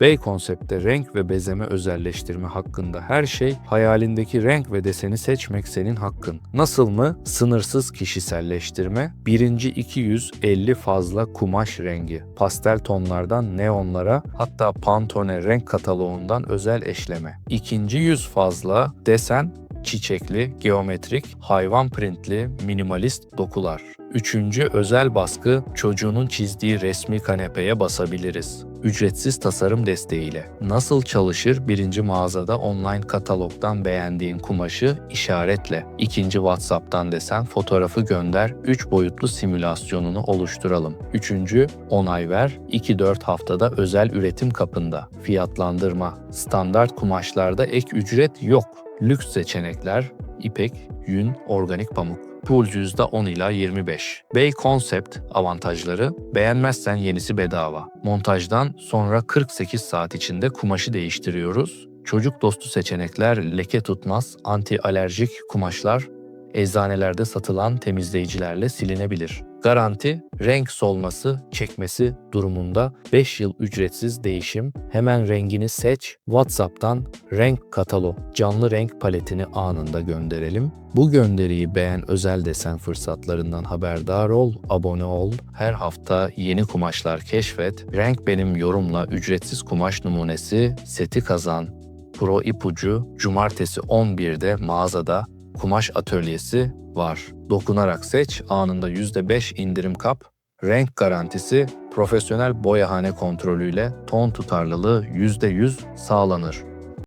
Bey konsepte renk ve bezeme özelleştirme hakkında her şey hayalindeki renk ve deseni seçmek senin hakkın. Nasıl mı? Sınırsız kişiselleştirme, birinci 250 fazla kumaş rengi, pastel tonlardan neonlara hatta Pantone renk kataloğundan özel eşleme. İkinci 100 fazla desen, çiçekli, geometrik, hayvan printli, minimalist dokular. Üçüncü özel baskı çocuğunun çizdiği resmi kanepeye basabiliriz. Ücretsiz tasarım desteğiyle. Nasıl çalışır birinci mağazada online katalogdan beğendiğin kumaşı işaretle. İkinci WhatsApp'tan desen fotoğrafı gönder, 3 boyutlu simülasyonunu oluşturalım. Üçüncü onay ver, 2-4 haftada özel üretim kapında. Fiyatlandırma. Standart kumaşlarda ek ücret yok. Lüks seçenekler, ipek, yün, organik pamuk. Pool %10 ila 25. Bey Concept avantajları beğenmezsen yenisi bedava. Montajdan sonra 48 saat içinde kumaşı değiştiriyoruz. Çocuk dostu seçenekler leke tutmaz, anti alerjik kumaşlar eczanelerde satılan temizleyicilerle silinebilir. Garanti, renk solması, çekmesi durumunda 5 yıl ücretsiz değişim. Hemen rengini seç, WhatsApp'tan renk katalog, canlı renk paletini anında gönderelim. Bu gönderiyi beğen özel desen fırsatlarından haberdar ol, abone ol. Her hafta yeni kumaşlar keşfet. Renk benim yorumla ücretsiz kumaş numunesi seti kazan. Pro ipucu cumartesi 11'de mağazada kumaş atölyesi var. Dokunarak seç, anında %5 indirim kap. Renk garantisi, profesyonel boyahane kontrolüyle ton tutarlılığı %100 sağlanır.